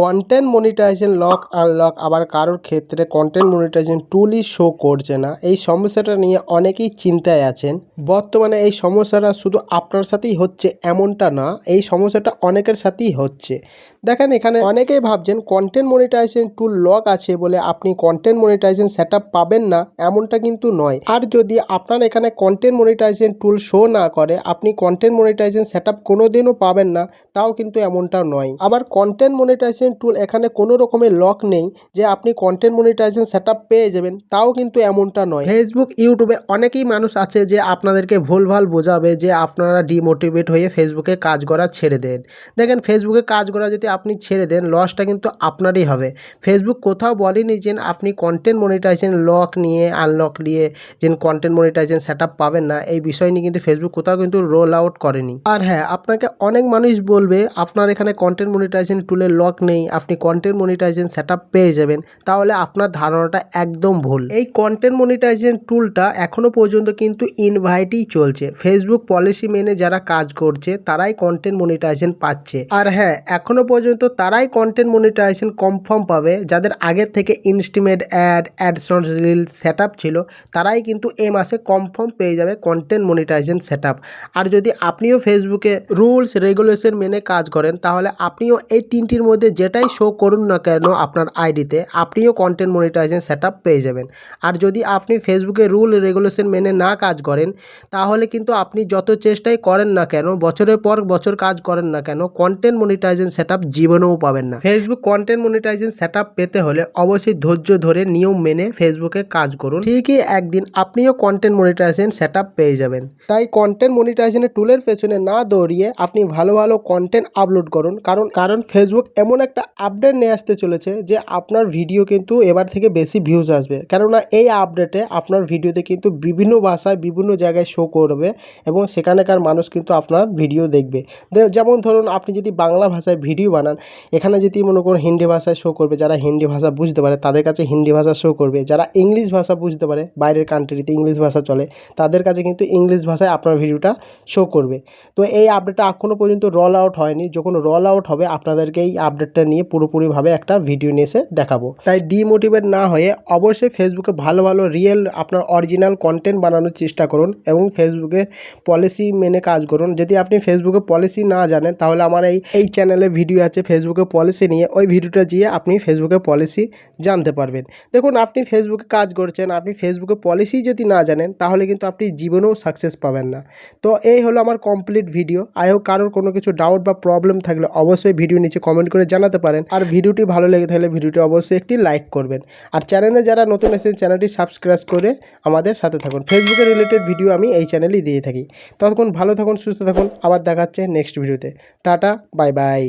Content monetization lock unlock আবার কারোর ক্ষেত্রে কন্টেন্ট মনিটাইজেশন টুলই শো করছে না। এই সমস্যাটা নিয়ে অনেকেই চিন্তায় আছেন। বর্তমানে এই সমস্যাটা শুধু আপনার সাথেই হচ্ছে এমনটা না, এই সমস্যাটা অনেকের সাথেই হচ্ছে। দেখেন এখানে অনেকেই ভাবছেন কন্টেন্ট মনিটাইজেশন টুল লক আছে বলে আপনি কন্টেন্ট মনিটাইজেশন সেট পাবেন না, এমনটা কিন্তু নয়। আর যদি আপনার এখানে কন্টেন্ট মনিটাইজেশন টুল শো না করে, আপনি কন্টেন্ট মনিটাইজেশন সেট আপ কোনো দিনও পাবেন না, তাও কিন্তু এমনটা নয়। আবার কন্টেন্ট মনিটাইজেশন টুল এখানে কোনো রকমের লক নেই যে আপনি কন্টেন্ট মনিটাইজেশন সেট পেয়ে যাবেন, তাও কিন্তু এমনটা নয়। ফেসবুক ইউটিউবে অনেকেই মানুষ আছে যে আপনাদেরকে ভুলভাল বোঝাবে যে আপনারা ডিমোটিভেট হয়ে ফেসবুকে কাজ করা ছেড়ে দেন। দেখেন ফেসবুকে কাজ করা যদি আপনি ছেড়ে দেন লসটা কিন্তু আপনারই হবে। ফেসবুক কোথাও বলেনি যে আপনি কন্টেন্ট মনিটাইজেশন লক নিয়ে আনলক নিয়ে যে কন্টেন্ট মনিটাইজেশন সেট পাবেন না, এই বিষয় নিয়ে কিন্তু ফেসবুক কোথাও কিন্তু রোল আউট করেনি। আর হ্যাঁ আপনাকে অনেক মানুষ বলবে, আপনার এখানে কন্টেন্ট মনিটাইজেশন টুলের লক নেই। আপনি কন্টেন্ট মনিটাইজেশন সেট পেয়ে যাবেন, তাহলে আপনার ধারণাটা একদম ভুল। এই কন্টেন্ট মনিটাইজেশন টুলটা এখনও পর্যন্ত কিন্তু ইনভাইটই চলছে। ফেসবুক পলিসি মেনে যারা কাজ করছে, তারাই কন্টেন্ট মনিটাইজেশন পাচ্ছে। আর হ্যাঁ এখনও পর্যন্ত তারাই কন্টেন্ট মনিটাইজেশন কনফার্ম পাবে। যাদের আগের থেকে ইনস্টিমেট অ্যাড অ্যাডসন্স রিল সেট ছিল, তারাই কিন্তু এ মাসে কনফার্ম পেয়ে যাবে কন্টেন্ট মনিটাইজেশন সেট আর যদি আপনিও ফেসবুকে রুলস রেগুলেশন মেনে কাজ করেন, তাহলে আপনিও এই তিনটির মধ্যে যেটাই শো করুন না কেন আপনার আইডিতে আপনিও কন্টেন্ট মনিটাইজেশন সেট পেয়ে যাবেন। আর যদি আপনি ফেসবুকে রুল রেগুলেশন মেনে না কাজ করেন, তাহলে কিন্তু আপনি যত চেষ্টাই করেন না কেন, বছরের পর বছর কাজ করেন না কেন কন্টেন্ট মনিটাইজেশন সেট জীবনেও পাবেন না। ফেসবুক কন্টেন্ট মনিটাইজেশন সেট পেতে হলে অবশ্যই ধৈর্য ধরে নিয়ম মেনে ফেসবুকে কাজ করুন। ঠিকই একদিন আপনিও কন্টেন্ট মনিটাইজেশন সেট পেয়ে যাবেন। তাই কন্টেন্ট মনিটাইজেশনের টুলের পেছনে না দৌড়িয়ে আপনি ভালো ভালো কন্টেন্ট আপলোড করুন। কারণ কারণ ফেসবুক এমন একটা আপডেট নিয়ে আসতে চলেছে যে আপনার ভিডিও কিন্তু এবার থেকে বেশি ভিউজ আসবে। কেননা এই আপডেটে আপনার ভিডিওতে কিন্তু বিভিন্ন ভাষায় বিভিন্ন জায়গায় শো করবে এবং সেখানেকার মানুষ কিন্তু আপনার ভিডিও দেখবে। যেমন ধরুন আপনি যদি বাংলা ভাষায় ভিডিও বানান, এখানে যদি মনে করুন হিন্দি ভাষায় শো করবে, যারা হিন্দি ভাষা বুঝতে পারে, তাদের কাছে হিন্দি ভাষা শো করবে। যারা ইংলিশ ভাষা বুঝতে পারে, বাইরের কান্ট্রিতে ইংলিশ ভাষা চলে, তাদের কাছে কিন্তু ইংলিশ ভাষায় আপনার ভিডিওটা শো করবে। তো এই আপডেটটা এখনও পর্যন্ত রল আউট হয়নি। যখন রল আউট হবে, আপনাদেরকে এই আপডেটটা নিয়ে পুরোপুরিভাবে একটা ভিডিও নিয়ে এসে দেখাবো। তাই ডিমোটিভেট না হয়ে অবশ্যই ফেসবুকে ভালো ভালো রিয়েল আপনার অরিজিনাল কন্টেন্ট বানানোর চেষ্টা করুন এবং ফেসবুকে পলিসি মেনে কাজ করুন। যদি আপনি ফেসবুকে পলিসি না জানেন, তাহলে আমার এই এই চ্যানেলে ভিডিও আছে ফেসবুকে পলিসি নিয়ে ওই ভিডিওটা দিয়ে আপনি ফেসবুকে পলিসি জানতে পারবেন। দেখুন, আপনি ফেসবুকে কাজ করছেন, আপনি ফেসবুকে পলিসি যদি না জানেন, তাহলে কিন্তু আপনি জীবনেও সাকসেস পাবেন না। তো এই হলো আমার কমপ্লিট ভিডিও আই হোক কারোর কোনো কিছু ডাউট বা প্রবলেম থাকলে অবশ্যই ভিডিও নিচে কমেন্ট করে জানাতে পারেন। আর ভিডিওটি ভালো লেগে থাকলে ভিডিওটি অবশ্যই একটি লাইক করবেন। আর চ্যানেলে যারা নতুন এসেছেন, চ্যানেলটি সাবস্ক্রাইব করে আমাদের সাথে থাকুন। ফেসবুকে রিলেটেড ভিডিও আমি এই চ্যানেলেই দিয়ে থাকি। ততক্ষণ ভালো থাকুন, সুস্থ থাকুন। আবার দেখাচ্ছে নেক্সট ভিডিওতে টাটা বাই বাই